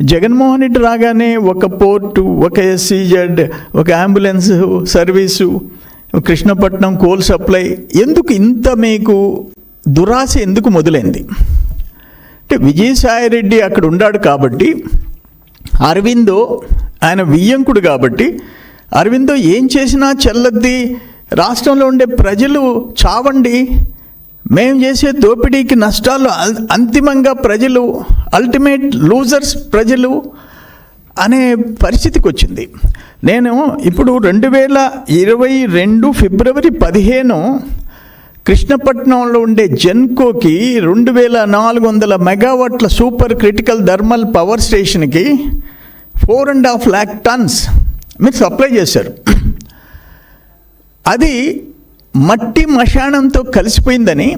జగన్మోహన్ రెడ్డి రాగానే ఒక పోర్టు ఒక ఎస్సీజెడ్ ఒక ambulance service Krishnapatnam coal supply ఎందుకు ఇంత మీకు దురాశ ఎందుకు మొదలైంది? అంటే విజయసాయి రెడ్డి అక్కడ ఉన్నాడు కాబట్టి అరవిందో ఆయన వియ్యంకుడు కాబట్టి అరవిందో ఏం చేసినా చెల్లద్ది రాష్ట్రంలో ఉండే ప్రజలు చావండి మేము చేసే దోపిడీకి నష్టాలు అంతిమంగా ప్రజలు అల్టిమేట్ లూజర్స్ ప్రజలు అనే పరిస్థితికి వచ్చింది నేను ఇప్పుడు రెండు వేల ఇరవై రెండు ఫిబ్రవరి పదిహేను కృష్ణపట్నంలో ఉండే జెన్కోకి రెండు వేల నాలుగు వందల మెగావాట్ల సూపర్ క్రిటికల్ థర్మల్ పవర్ స్టేషన్కి four and half lakh tons మీరు సప్లై చేశారు. అది మట్టి మశానంతో కలిసిపోయిందని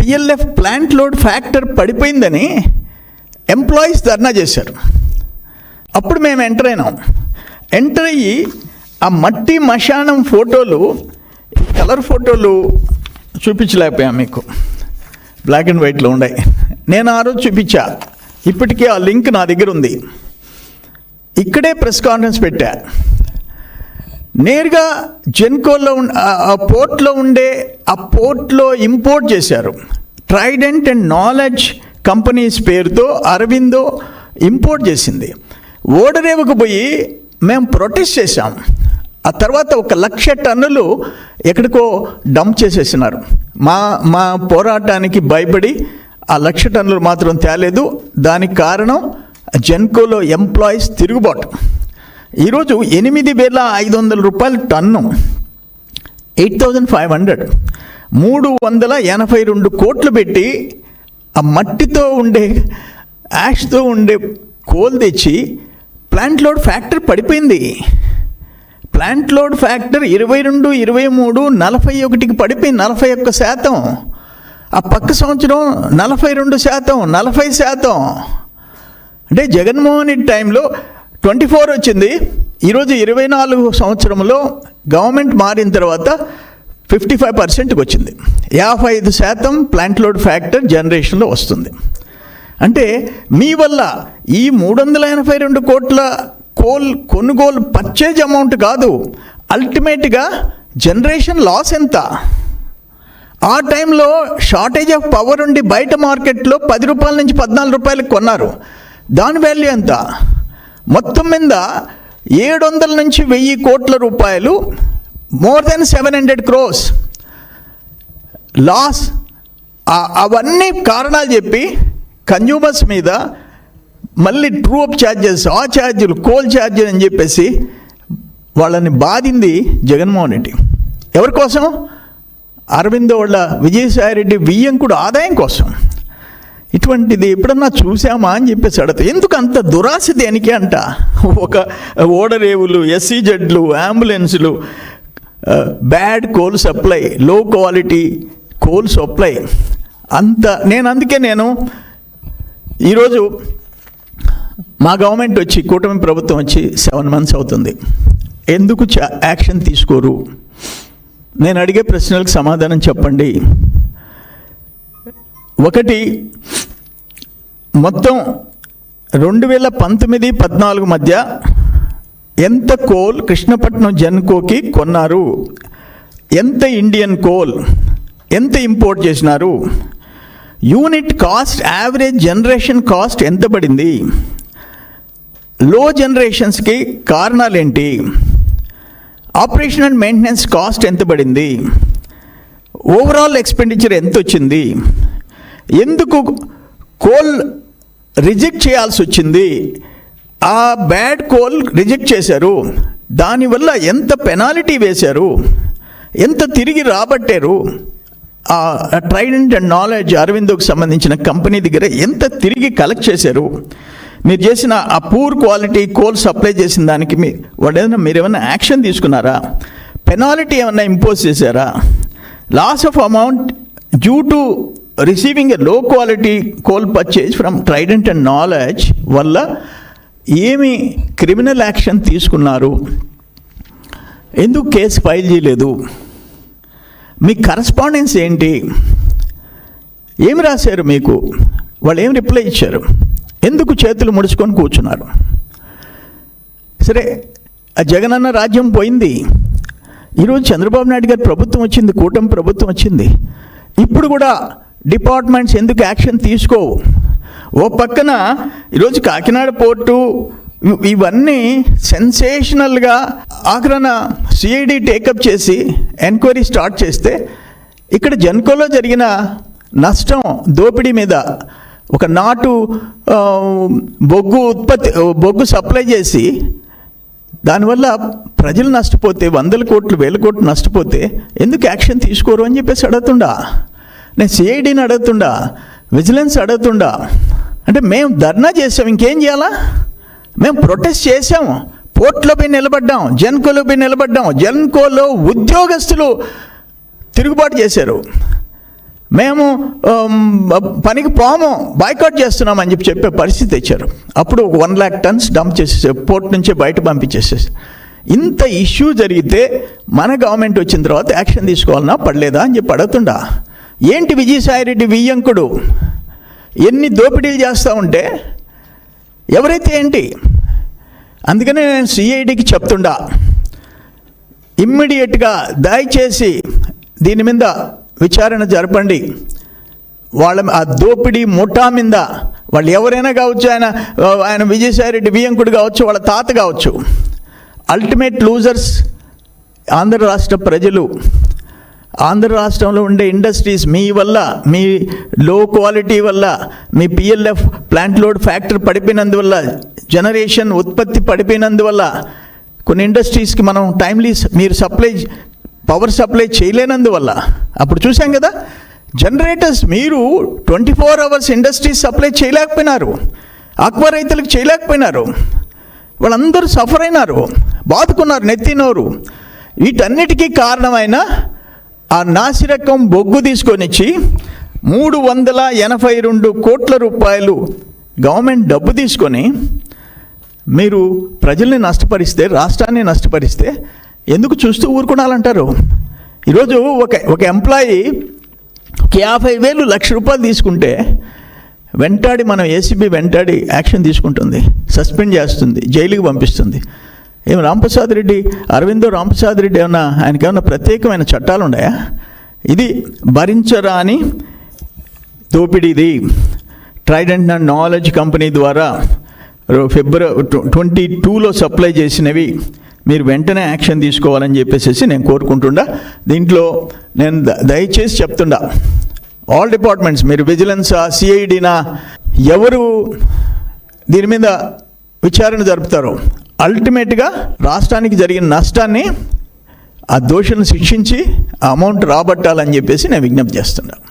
పిఎల్ఎఫ్ ప్లాంట్ లోడ్ ఫ్యాక్టర్ పడిపోయిందని ఎంప్లాయీస్ ధర్నా చేశారు. అప్పుడు మేము ఎంటర్ అయినాం. ఎంటర్ అయ్యి ఆ మట్టి మశానం ఫోటోలు కలర్ ఫోటోలు చూపించలేకపోయాం మీకు. బ్లాక్ అండ్ వైట్లో ఉన్నాయి నేను ఆ రోజు చూపించా. ఇప్పటికీ ఆ లింక్ నా దగ్గర ఉంది. ఇక్కడే ప్రెస్ కాన్ఫరెన్స్ పెట్టా. నేరుగా జెన్కోలో ఆ పోర్ట్లో ఉండే ఆ పోర్ట్లో ఇంపోర్ట్ చేశారు. ట్రైడెంట్ అండ్ నాలెడ్జ్ కంపెనీస్ పేరుతో అరవిందో ఇంపోర్ట్ చేసింది. ఓడరేవుకు పోయి మేము ప్రొటెస్ట్ చేశాం. ఆ తర్వాత ఒక లక్ష టన్నులు ఎక్కడికో డంప్ చేసేసినారు. మా మా పోరాటానికి భయపడి ఆ లక్ష టన్నులు మాత్రం తేలేదు. దానికి కారణం జెన్కోలో ఎంప్లాయీస్ తిరుగుబాటు. ఈరోజు ఎనిమిది వేల ఐదు వందల రూపాయలు ton. Eight thousand five hundred. మూడు వందల ఎనభై రెండు కోట్లు పెట్టి ఆ మట్టితో ఉండే యాష్తో ఉండే కోల్ తెచ్చి ప్లాంట్ లోడ్ ఫ్యాక్టరీ పడిపోయింది. ప్లాంట్ లోడ్ ఫ్యాక్టర్ ఇరవై రెండు ఇరవై మూడు నలభై ఒకటికి పడిపోయింది నలభై ఒక్క శాతం. ఆ పక్క సంవత్సరం నలభై రెండు శాతం నలభై శాతం. అంటే జగన్మోహన్ రెడ్డి టైంలో ట్వంటీ ఫోర్ వచ్చింది. ఈరోజు ఇరవై నాలుగు సంవత్సరంలో గవర్నమెంట్ మారిన తర్వాత ఫిఫ్టీ ఫైవ్ పర్సెంట్కి వచ్చింది. యాభై ఐదు శాతం ప్లాంట్ లోడ్ ఫ్యాక్టర్ జనరేషన్లో వస్తుంది. అంటే మీ వల్ల ఈ మూడు వందల ఎనభై రెండు కోట్ల కోల్ కొనుగోలు పర్చేజ్ అమౌంట్ కాదు. అల్టిమేట్గా జనరేషన్ లాస్ ఎంత? ఆ టైంలో షార్టేజ్ ఆఫ్ పవర్ ఉండి బయట మార్కెట్లో పది రూపాయల నుంచి పద్నాలుగు రూపాయలకు కొన్నారు. దాని వాల్యూ ఎంత? మొత్తం మీద ఏడు వందల నుంచి వెయ్యి కోట్ల రూపాయలు more than seven hundred crores loss అవన్నీ కారణాలు చెప్పి కన్జ్యూమర్స్ మీద మళ్ళీ ట్రూ అప్ ఛార్జెస్ ఆ ఛార్జీలు కోల్ ఛార్జీలు అని చెప్పేసి వాళ్ళని బాధింది జగన్మోహన్ రెడ్డి. ఎవరి కోసం? అరవింద్ వాళ్ళ వియ్యం కూడా ఆదాయం కోసం. ఇటువంటిది ఎప్పుడన్నా చూసామా అని చెప్పేసి అడతా ఎందుకు అంత దురాశ దేనికి అంట? ఒక ఓడరేవులు ఎస్సీజెడ్లు అంబులెన్సులు bad coal supply low quality coal supply. అంత నేను అందుకే నేను ఈరోజు మా గవర్నమెంట్ వచ్చి కూటమి ప్రభుత్వం వచ్చి సెవెన్ మంత్స్ అవుతుంది. ఎందుకు చా- యాక్షన్ తీసుకోరు? నేను అడిగే ప్రశ్నలకు సమాధానం చెప్పండి. ఒకటి మొత్తం రెండు వేల పంతొమ్మిది పద్నాలుగు మధ్య ఎంత కోల్ కృష్ణపట్నం జన్కోకి కొన్నారు? ఎంత ఇండియన్ కోల్? ఎంత ఇంపోర్ట్ చేసినారు? Unit cost average generation cost ఎంత పడింది? లో జనరేషన్స్కి కారణాలేంటి? ఆపరేషన్ అండ్ మెయింటెనెన్స్ కాస్ట్ ఎంత పడింది? ఓవరాల్ ఎక్స్పెండిచర్ ఎంత వచ్చింది ఎందుకు కోల్ రిజెక్ట్ చేయాల్సి వచ్చింది. ఆ బ్యాడ్ కోల్ రిజెక్ట్ చేశారు. దానివల్ల ఎంత పెనాల్టీ వేశారు? ఎంత తిరిగి రాబట్టారు? ఆ ట్రైడెంట్ అండ్ నాలెడ్జ్ అరవిందోకి సంబంధించిన కంపెనీ దగ్గర ఎంత తిరిగి కలెక్ట్ చేశారు? మీరు చేసిన ఆ పూర్ క్వాలిటీ కోల్ సప్లై చేసిన దానికి మీ వాళ్ళు ఏదైనా మీరు ఏమైనా యాక్షన్ తీసుకున్నారా? పెనాల్టీ ఏమైనా ఇంపోజ్ చేశారా? Loss of amount due to receiving a low quality coal purchase from Trident and knowledge వల్ల ఏమి క్రిమినల్ యాక్షన్ తీసుకున్నారు? ఎందుకు కేసు ఫైల్ చేయలేదు? మీ కరస్పాండెన్స్ ఏంటి? ఏమి రాశారు మీకు? వాళ్ళు ఏం రిప్లై ఇచ్చారు? ఎందుకు చేతులు ముడుచుకొని కూర్చున్నారు? సరే ఆ జగనన్న రాజ్యం పోయింది. ఈరోజు చంద్రబాబు నాయుడు గారి ప్రభుత్వం వచ్చింది కూటమి ప్రభుత్వం వచ్చింది. ఇప్పుడు కూడా డిపార్ట్మెంట్స్ ఎందుకు యాక్షన్ తీసుకోవు? ఓ పక్కన ఈరోజు కాకినాడ పోర్టు ఇవన్నీ సెన్సేషనల్గా ఆఖరణ సిఐడి టేకప్ చేసి ఎంక్వైరీ స్టార్ట్ చేస్తే ఇక్కడ జన్కోలో జరిగిన నష్టం దోపిడీ మీద ఒక నాటు బొగ్గు ఉత్పత్తి బొగ్గు సప్లై చేసి దానివల్ల ప్రజలు నష్టపోతే వందల కోట్లు వేల కోట్లు నష్టపోతే ఎందుకు యాక్షన్ తీసుకోరు అని చెప్పేసి అడుగుతుండా? నేను సిఐడిని అడుగుతుండా విజిలెన్స్ అడుగుతుండా. అంటే మేము ధర్నా చేసాం ఇంకేం చేయాలా? మేము ప్రొటెస్ట్ చేసాము పోర్ట్లో పోయి నిలబడ్డాం జెన్కోలో పోయి నిలబడ్డాం జెన్కోలో ఉద్యోగస్తులు తిరుగుబాటు చేశారు. మేము పనికి పోము బాయ్కాట్ చేస్తున్నామని చెప్పి చెప్పే పరిస్థితి తెచ్చారు. అప్పుడు ఒక వన్ ల్యాక్ టన్స్ డంప్ చేసేసారు పోర్ట్ నుంచే బయట పంపించేసేసి. ఇంత ఇష్యూ జరిగితే మన గవర్నమెంట్ వచ్చిన తర్వాత యాక్షన్ తీసుకోవాలన్నా పడలేదా అని చెప్పి అడుగుతుండా. ఏంటి విజయసాయిరెడ్డి వియ్యంకుడు? ఎన్ని దోపిడీలు చేస్తూ ఉంటే ఎవరైతే ఏంటి? అందుకనే నేను సిఐడికి చెప్తుండా. ఇమ్మీడియట్గా దయచేసి దీని మీద విచారణ జరపండి. వాళ్ళ ఆ దోపిడీ ముఠా మీద వాళ్ళు ఎవరైనా కావచ్చు ఆయన ఆయన విజయసాయిరెడ్డి వియంకుడు కావచ్చు వాళ్ళ తాత కావచ్చు. అల్టిమేట్ లూజర్స్ ఆంధ్ర రాష్ట్ర ప్రజలు. ఆంధ్ర రాష్ట్రంలో ఉండే ఇండస్ట్రీస్ మీ వల్ల మీ లో క్వాలిటీ వల్ల మీ పిఎల్ఎఫ్ ప్లాంట్ లోడ్ ఫ్యాక్టరీ పడిపోయినందువల్ల జనరేషన్ ఉత్పత్తి పడిపోయినందువల్ల కొన్ని ఇండస్ట్రీస్కి మనం టైమ్లీ మీరు సప్లై పవర్ సప్లై చేయలేనందువల్ల అప్పుడు చూసాం కదా జనరేటర్స్ మీరు twenty four hours industries supply చేయలేకపోయినారు aqua రైతులకు చేయలేకపోయినారు వాళ్ళందరూ సఫర్ అయినారు బాదుకున్నారు నెత్తినోరు వీటన్నిటికీ కారణమైన ఆ నాసిరకం బొగ్గు తీసుకొనిచ్చి మూడు వందల ఎనభై రెండు కోట్ల రూపాయలు గవర్నమెంట్ డబ్బు తీసుకొని మీరు ప్రజల్ని నష్టపరిస్తే రాష్ట్రాన్ని నష్టపరిస్తే ఎందుకు చూస్తూ ఊరుకునాలంటారు? ఈరోజు ఒక ఒక ఎంప్లాయీ ఒక యాభై వేలు లక్ష రూపాయలు తీసుకుంటే వెంటాడి మనం ఏసీబీ వెంటాడి యాక్షన్ తీసుకుంటుంది సస్పెండ్ చేస్తుంది జైలుకి పంపిస్తుంది. ఏమి రాంప్రసాద్ రెడ్డి అరవిందో రాంప్రసాద్ రెడ్డి ఏమన్నా ఆయనకి ఏమన్నా ప్రత్యేకమైన చట్టాలు ఉన్నాయా ఇది భరించరాని దోపిడీది. ట్రైడెంట్ అండ్ నాలెడ్జ్ కంపెనీ ద్వారా ఫిబ్రవరి ట్వంటీ టూలో సప్లై చేసినవి మీరు వెంటనే యాక్షన్ తీసుకోవాలని చెప్పేసి నేను కోరుకుంటుండా. దీంట్లో నేను ద- దయచేసి చెప్తుండా. ఆల్ డిపార్ట్మెంట్స్ మీరు విజిలెన్సా సిఐడినా ఎవరు దీని మీద విచారణ జరుపుతారు? అల్టిమేట్గా రాష్ట్రానికి జరిగిన నష్టాన్ని ఆ దోషులను శిక్షించి ఆ అమౌంట్ రాబట్టాలని చెప్పేసి నేను విజ్ఞప్తి చేస్తున్నాను